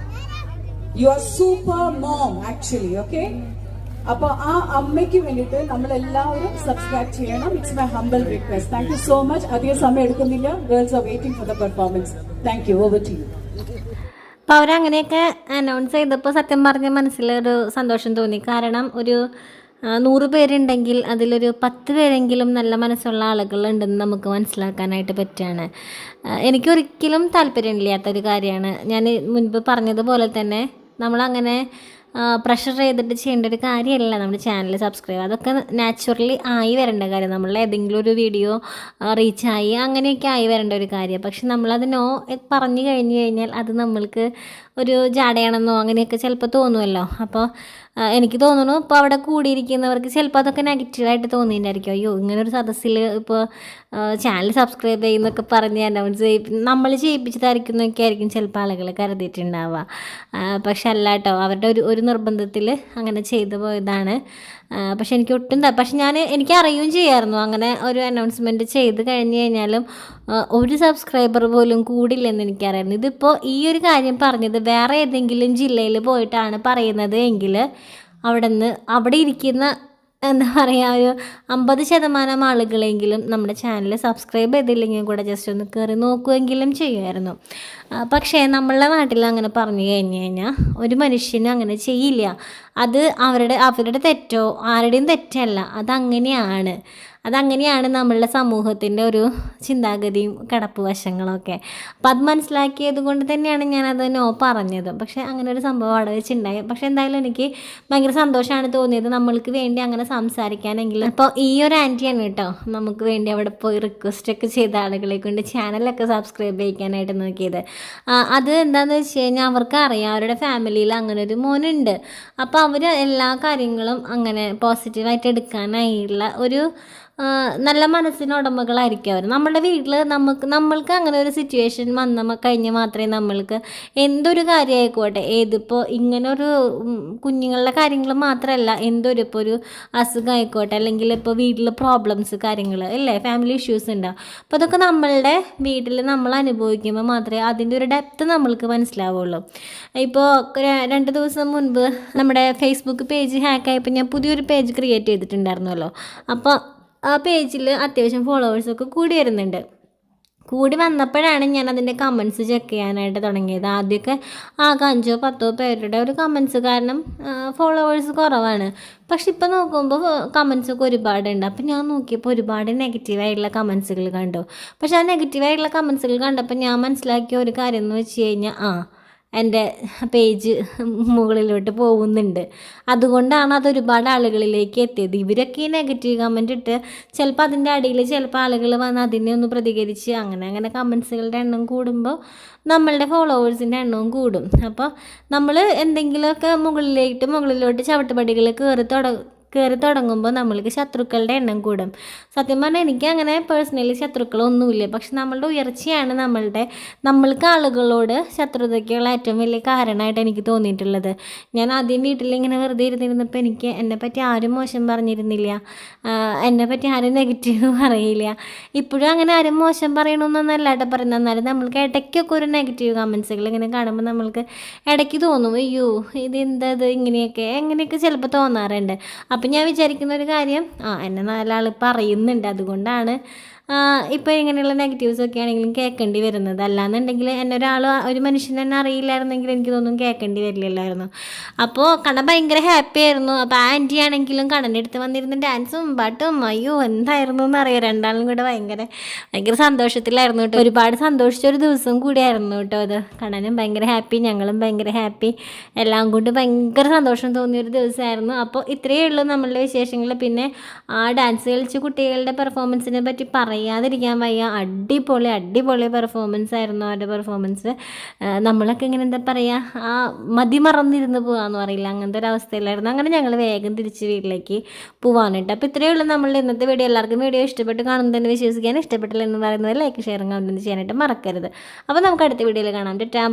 You are super mom actually, okay? അപ്പൊ ആ അമ്മയ്ക്ക് വേണ്ടിയിട്ട് നമ്മൾ എല്ലാവരും subscribe ചെയ്യണം. It's my humble request thank you so much അധികം സമയം എടുക്കുന്നില്ല. Girls are waiting for the performance thank you over to you അപ്പോൾ അവരങ്ങനെയൊക്കെ അനൗൺസ് ചെയ്തപ്പോൾ സത്യം പറഞ്ഞ മനസ്സിലൊരു സന്തോഷം തോന്നി. കാരണം ഒരു നൂറ് പേരുണ്ടെങ്കിൽ അതിലൊരു പത്ത് പേരെങ്കിലും നല്ല മനസ്സുള്ള ആളുകളുണ്ടെന്ന് നമുക്ക് മനസ്സിലാക്കാനായിട്ട് പറ്റുകയാണ്. എനിക്കൊരിക്കലും താല്പര്യമില്ലാത്തൊരു കാര്യമാണ്. ഞാൻ മുൻപ് പറഞ്ഞതുപോലെ തന്നെ നമ്മളങ്ങനെ പ്രഷർ ചെയ്തിട്ട് ചെയ്യേണ്ട ഒരു കാര്യമല്ല നമ്മുടെ ചാനൽ സബ്സ്ക്രൈബ് അതൊക്കെ നാച്ചുറലി ആയി വരേണ്ട കാര്യം. നമ്മൾ ഏതെങ്കിലും ഒരു വീഡിയോ റീച്ചായി അങ്ങനെയൊക്കെ ആയി വരേണ്ട ഒരു കാര്യം. പക്ഷെ നമ്മളത് നോ പറഞ്ഞു കഴിഞ്ഞു കഴിഞ്ഞാൽ അത് നമ്മൾക്ക് ഒരു ജാടയാണെന്നോ അങ്ങനെയൊക്കെ ചിലപ്പോൾ തോന്നുമല്ലോ. അപ്പോൾ എനിക്ക് തോന്നുന്നു ഇപ്പോൾ അവിടെ കൂടിയിരിക്കുന്നവർക്ക് ചിലപ്പോൾ അതൊക്കെ നെഗറ്റീവായിട്ട് തോന്നിയിട്ടുണ്ടായിരിക്കും. അയ്യോ ഇങ്ങനെ ഒരു സദസ്സിൽ ഇപ്പോൾ ചാനൽ സബ്സ്ക്രൈബ് ചെയ്യുന്നൊക്കെ പറഞ്ഞ് അനൗൺസ് ചെയ്യിപ്പി നമ്മൾ ചെയ്യിപ്പിച്ചതായിരിക്കുന്നൊക്കെ ആയിരിക്കും ചിലപ്പോൾ ആളുകൾ കരുതിയിട്ടുണ്ടാവുക. പക്ഷെ അല്ല കേട്ടോ അവരുടെ ഒരു ഒരു നിർബന്ധത്തിൽ അങ്ങനെ ചെയ്തു പോയതാണ്. പക്ഷെ എനിക്ക് ഒട്ടും പക്ഷെ ഞാൻ എനിക്ക് അറിയുകയും ചെയ്യായിരുന്നു. അങ്ങനെ ഒരു അനൗൺസ്മെന്റ് ചെയ്ത് കഴിഞ്ഞ് കഴിഞ്ഞാലും ഒരു സബ്സ്ക്രൈബർ പോലും കൂടില്ലെന്ന് എനിക്കറിയായിരുന്നു. ഇതിപ്പോൾ ഈ ഒരു കാര്യം പറഞ്ഞത് വേറെ ഏതെങ്കിലും ജില്ലയിൽ പോയിട്ടാണ് പറയുന്നത് എങ്കിൽ അവിടെ നിന്ന് അവിടെ ഇരിക്കുന്ന എന്താ പറയുക ഒരു അമ്പത് ശതമാനം ആളുകളെങ്കിലും നമ്മുടെ ചാനൽ സബ്സ്ക്രൈബ് ചെയ്തില്ലെങ്കിൽ കൂടെ ജസ്റ്റ് ഒന്ന് കയറി നോക്കുമെങ്കിലും ചെയ്യുമായിരുന്നു. പക്ഷേ നമ്മളുടെ നാട്ടിൽ അങ്ങനെ പറഞ്ഞു കഴിഞ്ഞ് കഴിഞ്ഞാൽ ഒരു മനുഷ്യനും അങ്ങനെ ചെയ്യില്ല. അത് അവരുടെ അവരുടെ തെറ്റോ ആരുടെയും തെറ്റല്ല. അതങ്ങനെയാണ്. അതങ്ങനെയാണ് നമ്മളുടെ സമൂഹത്തിന്റെ ഒരു ചിന്താഗതിയും കടപ്പ് വശങ്ങളൊക്കെ. അപ്പം അത് മനസ്സിലാക്കിയത് കൊണ്ട് തന്നെയാണ് ഞാനത് നോ പറഞ്ഞത്. പക്ഷേ അങ്ങനെ ഒരു സംഭവം അവിടെ വെച്ചുണ്ടായി പക്ഷേ എന്തായാലും എനിക്ക് ഭയങ്കര സന്തോഷമാണ് തോന്നിയത് നമ്മൾക്ക് വേണ്ടി അങ്ങനെ സംസാരിക്കാനെങ്കിലും അപ്പോൾ ഈ ഒരു ആന്റിയാണ് കേട്ടോ. നമുക്ക് വേണ്ടി അവിടെ പോയി റിക്വസ്റ്റ് ഒക്കെ ചെയ്ത ആളുകളെ കൊണ്ട് ചാനലൊക്കെ സബ്സ്ക്രൈബ് ചെയ്യിക്കാനായിട്ട് നോക്കിയത്. അത് എന്താണെന്ന് വെച്ച് കഴിഞ്ഞാൽ അവർക്ക് അറിയാം അവരുടെ ഫാമിലിയിൽ അങ്ങനെ ഒരു മോനുണ്ട്. അപ്പോൾ അവർ എല്ലാ കാര്യങ്ങളും അങ്ങനെ പോസിറ്റീവായിട്ട് എടുക്കാനായിട്ടുള്ള ഒരു നല്ല മനസ്സിന് ഉടമകളായിരിക്കും അവർ നമ്മുടെ വീട്ടിൽ നമുക്ക് നമ്മൾക്ക് അങ്ങനെ ഒരു സിറ്റുവേഷൻ വന്ന കഴിഞ്ഞ് മാത്രമേ നമ്മൾക്ക് എന്തൊരു കാര്യമായിക്കോട്ടെ. ഏതിപ്പോൾ ഇങ്ങനൊരു കുഞ്ഞുങ്ങളുടെ കാര്യങ്ങൾ മാത്രമല്ല എന്തൊരു ഇപ്പോൾ ഒരു അസുഖം ആയിക്കോട്ടെ അല്ലെങ്കിൽ ഇപ്പോൾ വീട്ടിൽ പ്രോബ്ലംസ് കാര്യങ്ങൾ അല്ലേ? ഫാമിലി ഇഷ്യൂസ് ഉണ്ടാവും അപ്പോൾ അതൊക്കെ നമ്മളുടെ വീട്ടിൽ നമ്മൾ അനുഭവിക്കുമ്പോൾ മാത്രമേ അതിന്റെ ഒരു ഡെപ്ത് നമ്മൾക്ക് മനസ്സിലാവുള്ളൂ. ഇപ്പോൾ രണ്ട് ദിവസം മുൻപ് നമ്മുടെ ഫേസ്ബുക്ക് പേജ് ഹാക്കായപ്പോൾ ഞാൻ പുതിയൊരു പേജ് ക്രിയേറ്റ് ചെയ്തിട്ടുണ്ടായിരുന്നല്ലോ. അപ്പോൾ ആ പേജിൽ അത്യാവശ്യം ഫോളോവേഴ്സൊക്കെ കൂടി വരുന്നുണ്ട്. കൂടി വന്നപ്പോഴാണ് ഞാൻ അതിന്റെ കമൻസ് ചെക്ക് ചെയ്യാനായിട്ട് തുടങ്ങിയത്. ആദ്യമൊക്കെ ആകെ അഞ്ചോ പത്തോ പേരുടെ ഒരു കമൻസ് കാരണം ഫോളോവേഴ്സ് കുറവാണ്. പക്ഷെ ഇപ്പോൾ നോക്കുമ്പോൾ കമൻസൊക്കെ ഒരുപാടുണ്ട്. അപ്പം ഞാൻ നോക്കിയപ്പോൾ ഒരുപാട് നെഗറ്റീവായിട്ടുള്ള കമൻസുകൾ കണ്ടു. പക്ഷെ ആ നെഗറ്റീവായിട്ടുള്ള കമൻസുകൾ കണ്ടപ്പോൾ ഞാൻ മനസ്സിലാക്കിയ ഒരു കാര്യം എന്ന് വെച്ച് കഴിഞ്ഞാൽ ആ എന്റെ പേജ് മുകളിലോട്ട് പോകുന്നുണ്ട്. അതുകൊണ്ടാണ് അത് ഒരുപാട് ആളുകളിലേക്ക് എത്തിയത്. ഇവരൊക്കെ ഈ നെഗറ്റീവ് കമന്റ് ഇട്ട് ചിലപ്പോൾ അതിന്റെ അടിയിൽ ചിലപ്പോൾ ആളുകൾ വന്ന് അതിനെ ഒന്ന് പ്രതികരിച്ച് അങ്ങനെ അങ്ങനെ കമൻസുകളുടെ എണ്ണം കൂടുമ്പോൾ നമ്മളുടെ ഫോളോവേഴ്സിന്റെ എണ്ണവും കൂടും. അപ്പോൾ നമ്മൾ എന്തെങ്കിലുമൊക്കെ മുകളിലേക്ക് മുകളിലോട്ട് ചവിട്ടുപടികൾ കയറി തുട കയറി തുടങ്ങുമ്പോൾ നമ്മൾക്ക് ശത്രുക്കളുടെ എണ്ണം കൂടും. സത്യം പറഞ്ഞാൽ എനിക്ക് അങ്ങനെ പേഴ്സണലി ശത്രുക്കളൊന്നുമില്ല. പക്ഷെ നമ്മളുടെ ഉയർച്ചയാണ് നമ്മളുടെ നമ്മൾക്ക് ആളുകളോട് ശത്രുതയ്ക്കുള്ള ഏറ്റവും വലിയ കാരണമായിട്ട് എനിക്ക് തോന്നിയിട്ടുള്ളത്. ഞാൻ ആദ്യം വീട്ടിൽ ഇങ്ങനെ വെറുതെ ഇരുന്നിരുന്നപ്പോൾ എനിക്ക് എന്നെ പറ്റി ആരും മോശം പറഞ്ഞിരുന്നില്ല. എന്നെ പറ്റി ആരും നെഗറ്റീവ് പറയില്ല. ഇപ്പോഴും അങ്ങനെ ആരും മോശം പറയണമെന്നല്ല കേട്ടോ പറയുന്നത്. എന്നാലും നമ്മൾക്ക് ഇടയ്ക്കൊക്കെ ഒരു നെഗറ്റീവ് കമൻസുകൾ ഇങ്ങനെ കാണുമ്പോൾ നമ്മൾക്ക് ഇടയ്ക്ക് തോന്നും അയ്യോ ഇത് എന്താ ഇത്? ഇങ്ങനെയൊക്കെ എങ്ങനെയൊക്കെ ചിലപ്പോൾ തോന്നാറുണ്ട്. അപ്പം ഞാൻ വിചാരിക്കുന്ന ഒരു കാര്യം ആ എന്നെ നാലാൾ പറയുന്നുണ്ട്. അതുകൊണ്ടാണ് ഇപ്പോൾ ഇങ്ങനെയുള്ള നെഗറ്റീവ്സ് ഒക്കെ ആണെങ്കിലും കേൾക്കേണ്ടി വരുന്നത്. അല്ലാന്നുണ്ടെങ്കിൽ എന്നെ ഒരാൾ ഒരു മനുഷ്യൻ തന്നെ അറിയില്ലായിരുന്നെങ്കിൽ എനിക്ക് തോന്നും കേൾക്കേണ്ടി വരില്ലല്ലായിരുന്നു അപ്പോൾ കണ്ണ ഭയങ്കര ഹാപ്പി ആയിരുന്നു. അപ്പോൾ ആന്റി ആണെങ്കിലും കണ്ണന്റെ അടുത്ത് വന്നിരുന്ന ഡാൻസും പാട്ടും അയ്യോ എന്തായിരുന്നു എന്നറിയാം രണ്ടാളും കൂടെ ഭയങ്കര ഭയങ്കര സന്തോഷത്തിലായിരുന്നു കേട്ടോ. ഒരുപാട് സന്തോഷിച്ച ഒരു ദിവസം കൂടിയായിരുന്നു കേട്ടോ അത്. കണ്ണനും ഭയങ്കര ഹാപ്പി ഞങ്ങളും ഭയങ്കര ഹാപ്പി എല്ലാം കൊണ്ട് ഭയങ്കര സന്തോഷം തോന്നിയ ഒരു ദിവസമായിരുന്നു. അപ്പോൾ ഇത്രയേ ഉള്ളൂ നമ്മളുടെ വിശേഷങ്ങൾ. പിന്നെ ആ ഡാൻസ് കളിച്ച് കുട്ടികളുടെ പെർഫോമൻസിനെ പറ്റി പറയാതിരിക്കാൻ വയ്യ. അടിപൊളി അടിപൊളി പെർഫോമൻസ് ആയിരുന്നു അവരുടെ പെർഫോമൻസ് നമ്മളൊക്കെ ഇങ്ങനെ എന്താ പറയുക ആ മതി മറന്നിരുന്ന് പോകാമെന്ന് പറയില്ല. അങ്ങനത്തെ ഒരു അവസ്ഥയിലായിരുന്നു. അങ്ങനെ ഞങ്ങൾ വേഗം തിരിച്ച് വീട്ടിലേക്ക് പോകാനായിട്ട് അപ്പോൾ ഇത്രയേ ഉള്ളൂ നമ്മളുടെ ഇന്നത്തെ വീഡിയോ. എല്ലാവർക്കും വീഡിയോ ഇഷ്ടപ്പെട്ട് കാണുന്നതെന്ന് വിശ്വസിക്കാൻ ഇഷ്ടപ്പെട്ടില്ല എന്ന് പറയുന്നത് ലൈക്ക് ഷെയറും കമന്റ് ചെയ്യാനായിട്ട് മറക്കരുത്. അപ്പോൾ നമുക്ക് അടുത്ത വീഡിയോയിൽ കാണാം. ടാ